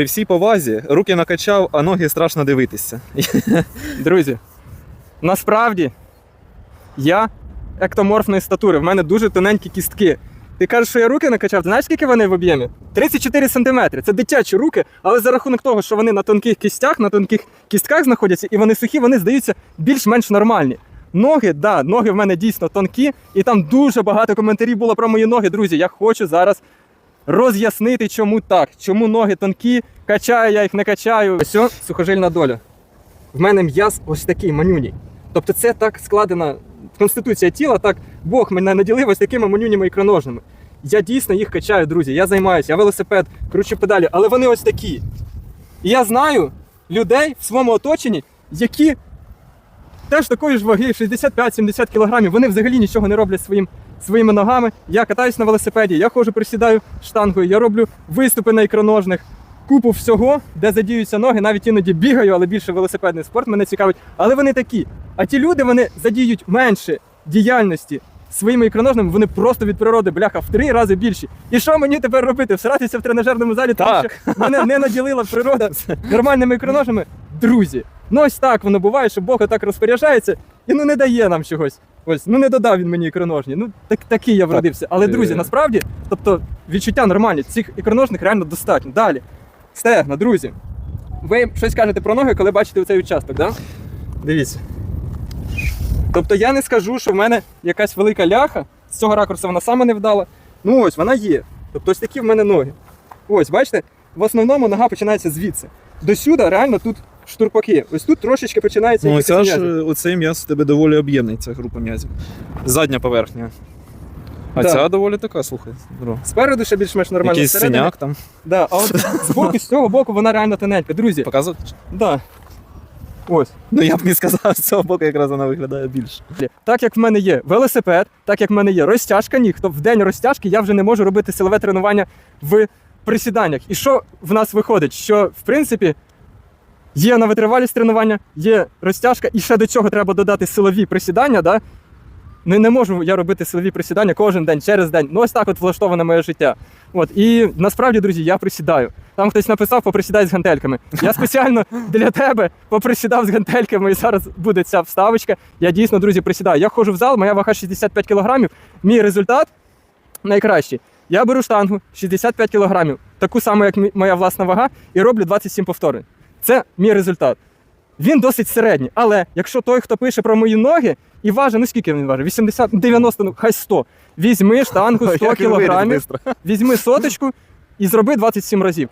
При всій повазі руки накачав, а ноги страшно дивитися. Друзі, насправді я ектоморфної статури, в мене дуже тоненькі кістки. Ти кажеш, що я руки накачав, знаєш, скільки вони в об'ємі? 34 сантиметри. Це дитячі руки, але за рахунок того, що вони на тонких кістях, на тонких кістках знаходяться, і вони сухі, вони здаються більш-менш нормальні. Ноги, да, ноги в мене дійсно тонкі, і там дуже багато коментарів було про мої ноги. Друзі, я хочу зараз роз'яснити, чому так, чому ноги тонкі, качаю я їх не качаю. Ось о, сухожильна доля. В мене м'яз ось такий манюній. Тобто це так складена конституція тіла, так Бог мене наділив ось такими манюнями ікроножними. Я дійсно їх качаю, друзі. Я займаюся, я велосипед, кручу педалі, але вони ось такі. І я знаю людей в своєму оточенні, які теж такої ж ваги, 65-70 кілограмів, вони взагалі нічого не роблять своїм, своїми ногами. Я катаюсь на велосипеді, я ходжу, присідаю штангою, я роблю виступи на ікроножних, купу всього, де задіються ноги, навіть іноді бігаю, але більше велосипедний спорт мене цікавить. Але вони такі. А ті люди вони задіють менше діяльності своїми ікроножними, вони просто від природи бляха в три рази більші. І що мені тепер робити? Всиратися в тренажерному залі, тому що мене не наділила природа нормальними ікроножами. Друзі, ну ось так воно буває, що Бог так розпоряджається і ну не дає нам чогось. Ось, ну не додав він мені ікроножні. Ну так такий я вродився. Але друзі, Е. насправді, тобто відчуття нормальні, цих ікроножних реально достатньо. Далі. Стегна, друзі. Ви щось кажете про ноги, коли бачите цей участок, так? Да? Дивіться. Тобто я не скажу, що в мене якась велика ляха, з цього ракурсу вона саме не вдала. Ну ось, вона є. Тобто ось такі в мене ноги. Ось, бачите, в основному нога починається звідси. До сюди реально тут штурпаки. Ось тут трошечки починається. Ну, якийсь ця ж е, оцей м'яз тебе доволі об'ємний, ця група м'язів. Задня поверхня. А Да. ця доволі така, слухай. здорово. Спереду ще більш-менш нормально. Якийсь всередині- синяк там. Да, а от з боку, з цього боку вона реально тоненька. Друзі, Показувати? да. Ось. Ну я б не сказав, з цього боку якраз вона виглядає більше. Так як в мене є велосипед, так як в мене є розтяжка ніг, то в день розтяжки я вже не можу робити силове тренування в присіданнях. І що в нас виходить? Що в принципі є на витривалість тренування, є розтяжка, і ще до цього треба додати силові присідання. Да? Не, не можу я робити силові присідання кожен день, через день. Ну ось так от влаштоване моє життя. От і насправді, друзі, я присідаю. Там хтось написав, поприсідай з гантельками. Я спеціально для тебе поприсідав з гантельками, і зараз буде ця вставочка. Я дійсно, друзі, присідаю. Я ходжу в зал, моя вага 65 кілограмів. Мій результат найкращий. Я беру штангу 65 кілограмів, таку саму, як моя власна вага, і роблю 27 повторень. Це мій результат. Він досить середній. Але якщо той, хто пише про мої ноги, і важить, ну скільки він важить? 80, 90, ну хай 100. Візьми штангу 100 Як він виріс кілограмів, візьми соточку і зроби 27 разів.